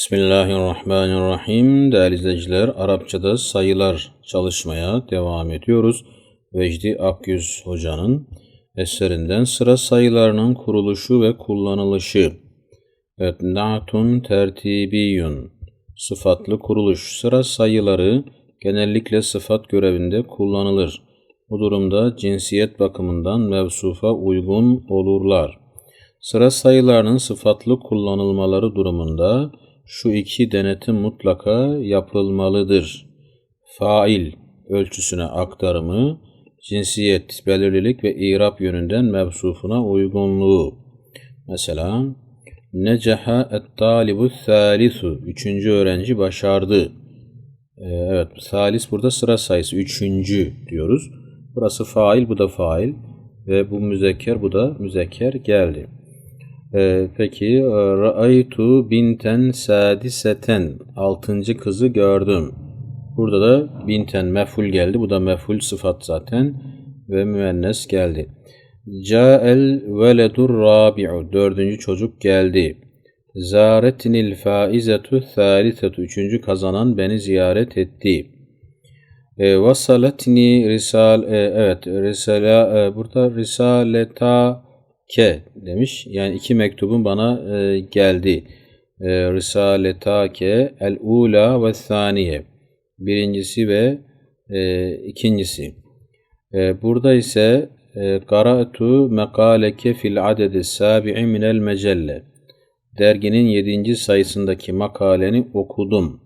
Bismillahirrahmanirrahim. Değerli izleyiciler, Arapçada sayılar çalışmaya devam ediyoruz. Vecdi Akyüz Hoca'nın eserinden sıra sayılarının kuruluşu ve kullanılışı. Evet, na'tun tertibiyun. Sıfatlı kuruluş. Sıra sayıları genellikle sıfat görevinde kullanılır. Bu durumda cinsiyet bakımından mevsufa uygun olurlar. Sıra sayılarının sıfatlı kullanılmaları durumunda şu iki denetim mutlaka yapılmalıdır. Fail ölçüsüne aktarımı, cinsiyet, belirlilik ve irap yönünden mevsufuna uygunluğu. Mesela Neceha et-talibu thalisu. Üçüncü öğrenci başardı. Ee, evet, salis burada sıra sayısı. Üçüncü diyoruz. Burası fail, bu da fail. Ve bu müzekker, bu da müzekker geldi. Ee, peki Ra'aytu binten sadiseten altıncı kızı gördüm. Burada da binten meful geldi. Bu da meful sıfat zaten ve müennes geldi. Ca'el veledur rabi'u dördüncü çocuk geldi. Zaretnil faizetu thalithetu üçüncü kazanan beni ziyaret etti. E, vasaletni risal e, evet risala e, burada risaleta ke demiş. Yani iki mektubun bana e, geldi. E, Risaletake el ula ve saniye. Birincisi ve e, ikincisi. E, burada ise e, Qara'tu mekaleke fil adedi sabi'i minel mecelle. Derginin yedinci sayısındaki makaleni okudum.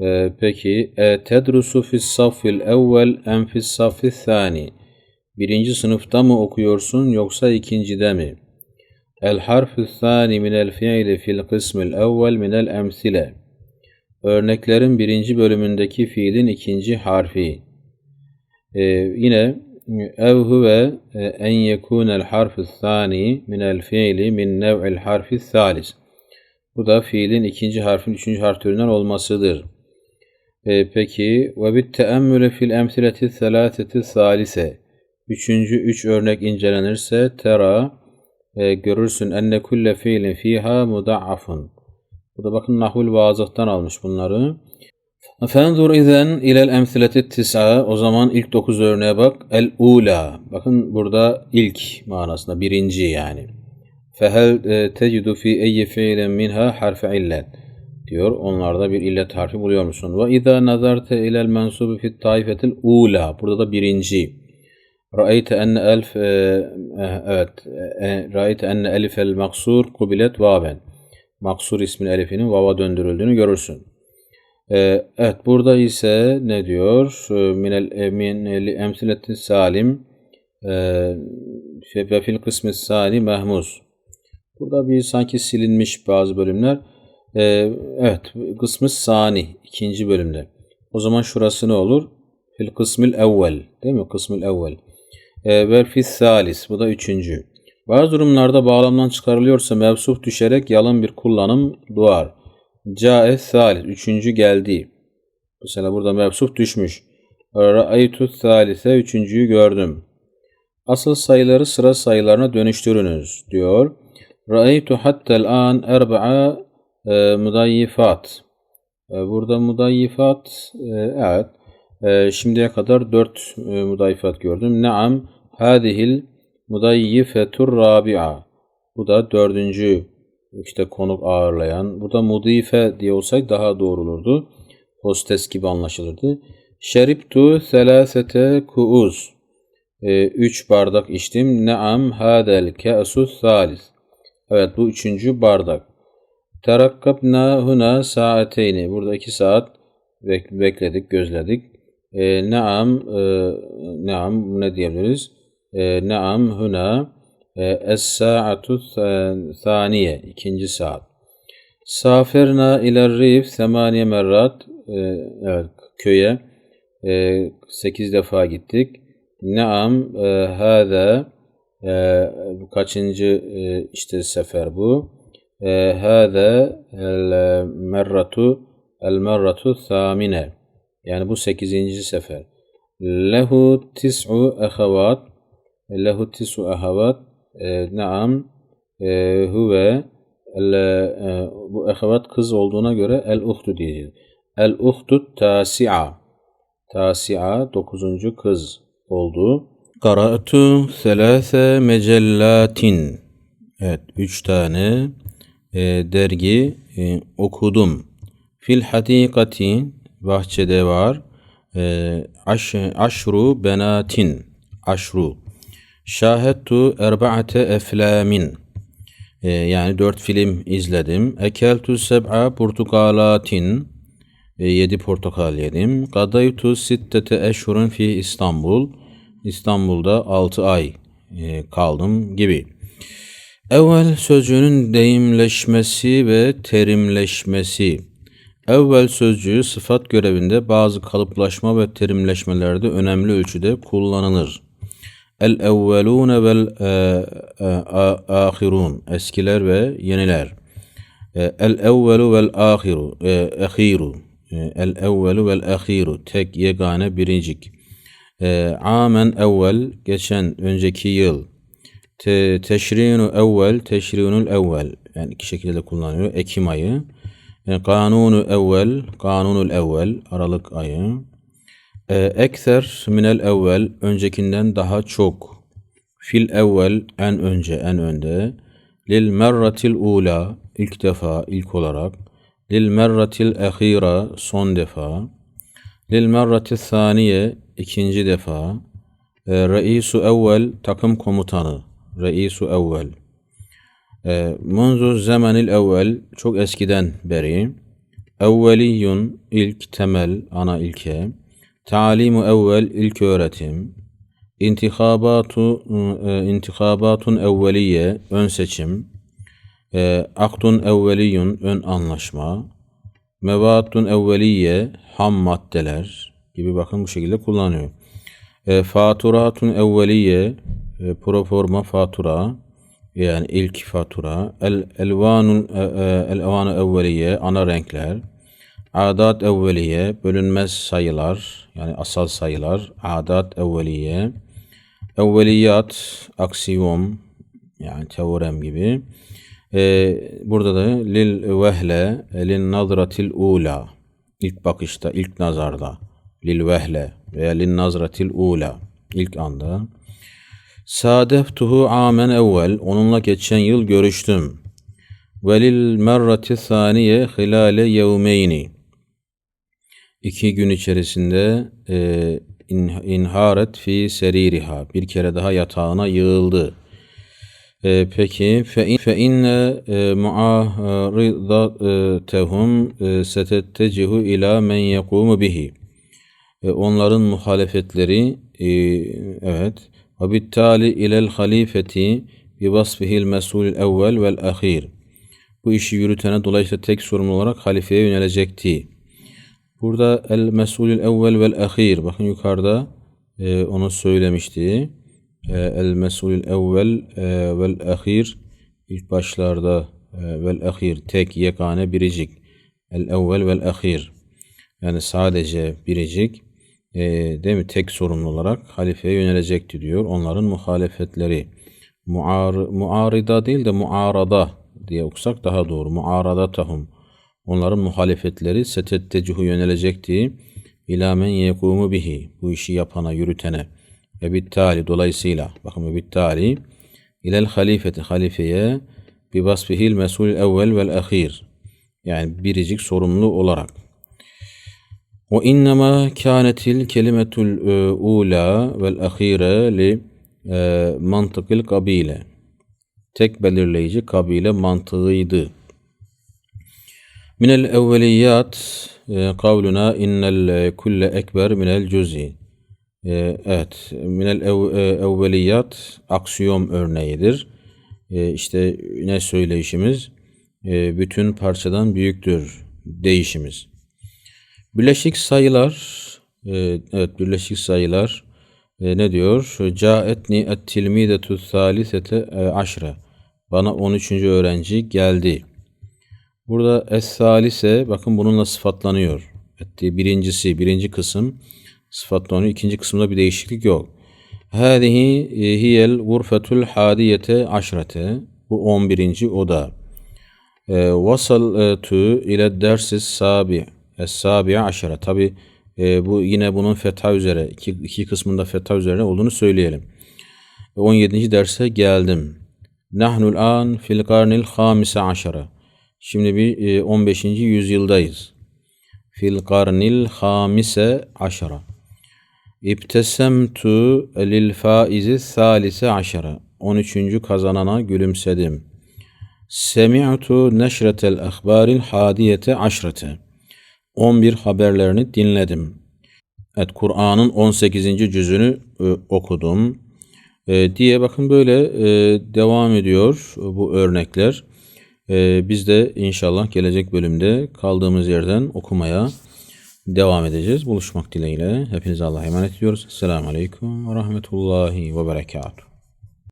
E, peki, e, tedrusu fis saffil evvel en fis saffil thani. Birinci sınıfta mı okuyorsun yoksa ikincide mi? El harfü thani minel fiili fil kısmil evvel minel emsile. Örneklerin birinci bölümündeki fiilin ikinci harfi. Ee, yine ev huve e, en yekunel harfü thani minel fiili min nev'il harfi thalis. Bu da fiilin ikinci harfin üçüncü harf türünden olmasıdır. Ee, peki ve bit teemmüle fil emsileti thelâseti salise. Üçüncü üç örnek incelenirse tera e, görürsün enne kulle fiilin fiha muda'afun. Bu da bakın nahul vazıhtan almış bunları. Fenzur izen ilel emsileti tis'a. O zaman ilk dokuz örneğe bak. El ula. Bakın burada ilk manasında birinci yani. Fehel e, tecidu fi eyyi fiilin minha harfi illet diyor. Onlarda bir illet harfi buluyor musun? Ve izâ nazarte ilel mensubi fit taifetil ula. Burada da birinci. Elf e, e, evet e, Ra'ayte enne elifel maksur kubilet vaben. Maksur ismin elifinin vava döndürüldüğünü görürsün. Evet burada ise ne diyor? Minel min emsiletin salim ve fil kısmı sani mehmuz. Burada bir sanki silinmiş bazı bölümler. Evet kısmı sani ikinci bölümde. O zaman şurası ne olur? Fil kısmil evvel değil mi? Kısmil evvel. E, ve fis salis. Bu da üçüncü. Bazı durumlarda bağlamdan çıkarılıyorsa mevsuf düşerek yalın bir kullanım doğar. Caes salis. Üçüncü geldi. Mesela burada mevsuf düşmüş. Ra'aytu salise. Üçüncüyü gördüm. Asıl sayıları sıra sayılarına dönüştürünüz diyor. Ra'aytu hattel an erba'a e, mudayyifat. E, burada mudayyifat e, evet. E, şimdiye kadar dört e, mudayyifat gördüm. Naam hadihil mudayyifetur rabi'a. Bu da dördüncü işte konuk ağırlayan. Burada mudife diye olsaydı daha doğru olurdu. Hostes gibi anlaşılırdı. Şeriptu selasete kuuz. E, üç bardak içtim. Naam hadel ke'sus salis. Evet bu üçüncü bardak. Terakkabna huna saateyni. Burada iki saat bekledik, gözledik. E, naam, e, naam ne diyebiliriz? E, naam huna e, es-sa'atu thaniye ikinci saat. Saferna ila rif semaniye merrat e, evet köye e, sekiz defa gittik. Naam e, hâzâ e, kaçıncı e, işte sefer bu. E, hâzâ el merratu el merratu thamine yani bu sekizinci sefer. Lehu tis'u ehavat. Lehu tis'u ehavat. E, naam. E, huve e, bu ehevat kız olduğuna göre el uhtu diyeceğiz. El uhtu tasi'a. Tasi'a dokuzuncu kız oldu. Qara'tu selase mecellatin. Evet, üç tane e, dergi e, okudum. Fil hadikati bahçede var. E, aş, aşru benatin. Aşru. Şahettu erba'ate eflamin. E, yani dört film izledim. Ekeltu seb'a portukalatin. E, yedi portakal yedim. Kadaytu sittete eşhurun fi İstanbul. İstanbul'da altı ay e, kaldım gibi. Evvel sözcüğünün deyimleşmesi ve terimleşmesi. Evvel sözcüğü sıfat görevinde bazı kalıplaşma ve terimleşmelerde önemli ölçüde kullanılır. El evvelune vel e, e, ahirun eskiler ve yeniler. E, el evvelu vel ahiru ahiru el evvelu vel ahiru tek yegane birincik. Amen evvel geçen önceki yıl. Te, teşrinu evvel teşrinul evvel yani iki şekilde kullanılıyor. Ekim ayı. E, kanunu evvel kanunul evvel Aralık ayı. E, ekser minel evvel öncekinden daha çok. Fil evvel en önce en önde. Lil merratil ula ilk defa ilk olarak. Lil merratil ehira son defa. Lil merratil saniye ikinci defa. E, reisu evvel takım komutanı. Reisu evvel. E, munzu zamanil evvel çok eskiden beri. Evveliyun ilk temel ana ilke. Talimu evvel ilk öğretim. İntihabatu e, intikabatun evveliye ön seçim. E, aktun evveliyun ön anlaşma. Mevatun evveliye ham maddeler gibi bakın bu şekilde kullanıyor. E, faturatun evveliye e, proforma fatura yani ilk fatura. El elvanun e, e, el elvanu evveliye ana renkler. Adat evveliye bölünmez sayılar yani asal sayılar. Adat evveliye. Evveliyat aksiyom yani teorem gibi. Ee, burada da lil vehle lil nazratil ula ilk bakışta ilk nazarda lil vehle veya lil nazratil ula ilk anda. Sadeftuhu amen evvel onunla geçen yıl görüştüm. Velil merrati saniye hilale yevmeyni iki gün içerisinde e, in, inharet fi seririha bir kere daha yatağına yığıldı. E, peki fe, in, fe inne e, muaridatehum e, setettecihu ila men yekumu bihi. E, onların muhalefetleri e, evet ve bittali ilel halifeti bi vasfihil mesulil evvel vel ahir. Bu işi yürütene dolayısıyla tek sorumlu olarak halifeye yönelecekti. Burada el mesulül evvel vel ahir. Bakın yukarıda e, onu söylemişti. E, el mesulül evvel e, vel ahir ilk başlarda e, vel ahir tek yekane biricik. El evvel vel ahir. Yani sadece biricik e, değil mi? Tek sorumlu olarak halifeye yönelecekti diyor. Onların muhalefetleri. Muar, muarida değil de muarada diye okusak daha doğru. Muarada tahum onların muhalefetleri setettecuhu yönelecekti. İlâ men yekumu bihi. Bu işi yapana, yürütene. Ve bittali dolayısıyla. Bakın ve bittali ilel halifeti halifeye bi vasfihil mesul evvel vel ahir. Yani biricik sorumlu olarak. O innema kânetil kelimetul e, ula vel ahire li e, mantıkil kabile. Tek belirleyici kabile mantığıydı. Minel evveliyat e, kavluna innel kulle ekber minel cüzi. E, evet, minel ev, e, evveliyat aksiyom örneğidir. İşte ne söyleyişimiz? Bütün parçadan büyüktür değişimiz. Birleşik sayılar, evet birleşik sayılar ne diyor? Caetni et-tilmidetu thalisete aşre. Bana 13. öğrenci geldi. Burada es-salise bakın bununla sıfatlanıyor. Ettiği birincisi, birinci kısım sıfatlanıyor. İkinci kısımda bir değişiklik yok. Hâzihi hiyel gurfetul hadiyete aşrete. Bu on birinci oda. E, Vasaltu ile dersis sabi. Es-sabi aşara. Tabi e, bu yine bunun fetha üzere, iki, iki kısmında fetha üzerine olduğunu söyleyelim. 17. derse geldim. Nahnul an fil karnil hamise aşara. Şimdi bir e, 15. yüzyıldayız. Fil karnil hamise aşara. İbtesemtu lil faizi salise aşara. 13. kazanana gülümsedim. Semi'tu neşretel ahbaril hadiyete aşrete. 11 haberlerini dinledim. Evet Kur'an'ın 18. cüzünü e, okudum. E, diye bakın böyle e, devam ediyor bu örnekler. E, biz de inşallah gelecek bölümde kaldığımız yerden okumaya devam edeceğiz. Buluşmak dileğiyle. Hepinize Allah'a emanet ediyoruz. Selamun Aleyküm ve Rahmetullahi ve Berekatuhu.